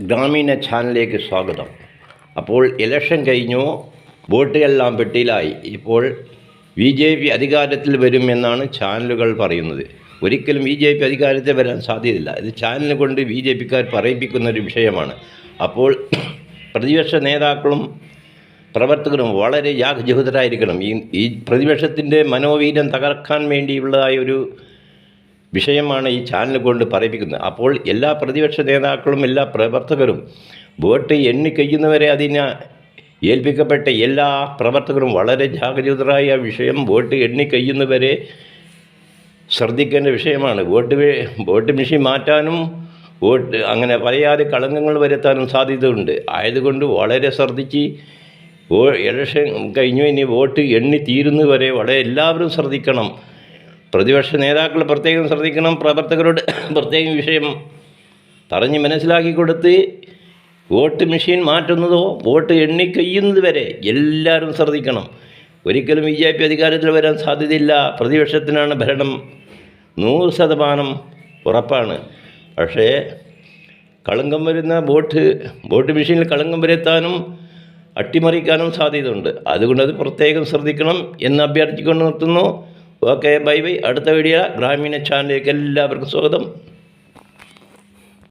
ഗ്രാമീണ ചാനലിലേക്ക് സ്വാഗതം. അപ്പോൾ ഇലക്ഷൻ കഴിഞ്ഞു വോട്ടുകളെല്ലാം പെട്ടിയിലായി. ഇപ്പോൾ ബി ജെ പി അധികാരത്തിൽ വരുമെന്നാണ് ചാനലുകൾ പറയുന്നത്. ഒരിക്കലും ബി ജെ പി അധികാരത്തിൽ വരാൻ സാധ്യതയില്ല. ഇത് ചാനൽ കൊണ്ട് ബി ജെ പിക്കാർ പറയിപ്പിക്കുന്ന ഒരു വിഷയമാണ്. അപ്പോൾ പ്രതിപക്ഷ നേതാക്കളും പ്രവർത്തകരും വളരെ ജാഗരൂകരായിരിക്കണം. ഈ ഈ പ്രതിപക്ഷത്തിന്റെ മനോവീര്യം തകർക്കാൻ വേണ്ടിയുള്ളതായ ഒരു വിഷയമാണ് ഈ ചാനൽ കൊണ്ട് പറയിപ്പിക്കുന്നത്. അപ്പോൾ എല്ലാ പ്രതിപക്ഷ നേതാക്കളും എല്ലാ പ്രവർത്തകരും വോട്ട് എണ്ണിക്കഴിയുന്നവരെ അതിനെ ഏൽപ്പിക്കപ്പെട്ട എല്ലാ പ്രവർത്തകരും വളരെ ജാഗരൂകരായ വിഷയം വോട്ട് എണ്ണിക്കഴിയുന്നവരെ ശ്രദ്ധിക്കേണ്ട വിഷയമാണ്. വോട്ട് വോട്ട് മെഷീൻ മാറ്റാനും വോട്ട് അങ്ങനെ പറയാതെ കളങ്കങ്ങൾ വരുത്താനും സാധ്യതയുണ്ട്. ആയതുകൊണ്ട് വളരെ ശ്രദ്ധിച്ച് ഇലക്ഷൻ കഴിഞ്ഞു. ഇനി വോട്ട് എണ്ണി തീരുന്നവരെ വളരെ എല്ലാവരും ശ്രദ്ധിക്കണം. പ്രതിപക്ഷ നേതാക്കൾ പ്രത്യേകം ശ്രദ്ധിക്കണം പ്രവർത്തകരോട് പ്രത്യേകം വിഷയം പറഞ്ഞ് മനസ്സിലാക്കി കൊടുത്ത് വോട്ട് മെഷീൻ മാറ്റുന്നതോ വോട്ട് എണ്ണി കഴിയുന്നത് വരെ എല്ലാവരും ശ്രദ്ധിക്കണം. ഒരിക്കലും ബി ജെ പി അധികാരത്തിൽ വരാൻ സാധ്യതയില്ല. പ്രതിപക്ഷത്തിനാണ് ഭരണം നൂറ് ശതമാനം ഉറപ്പാണ്. പക്ഷേ കളങ്കം വരുന്ന വോട്ട് ബോട്ട് മെഷീനിൽ കളങ്കം വരുത്താനും അട്ടിമറിക്കാനും സാധ്യതയുണ്ട്. അതുകൊണ്ട് അത് പ്രത്യേകം ശ്രദ്ധിക്കണം എന്ന് അഭ്യർത്ഥിക്കൊണ്ട് നിർത്തുന്നു. ഓക്കെ ബൈ ബൈ അടുത്ത വീഡിയോ ഗ്രാമീണ ചാനലിലേക്ക് എല്ലാവർക്കും സ്വാഗതം.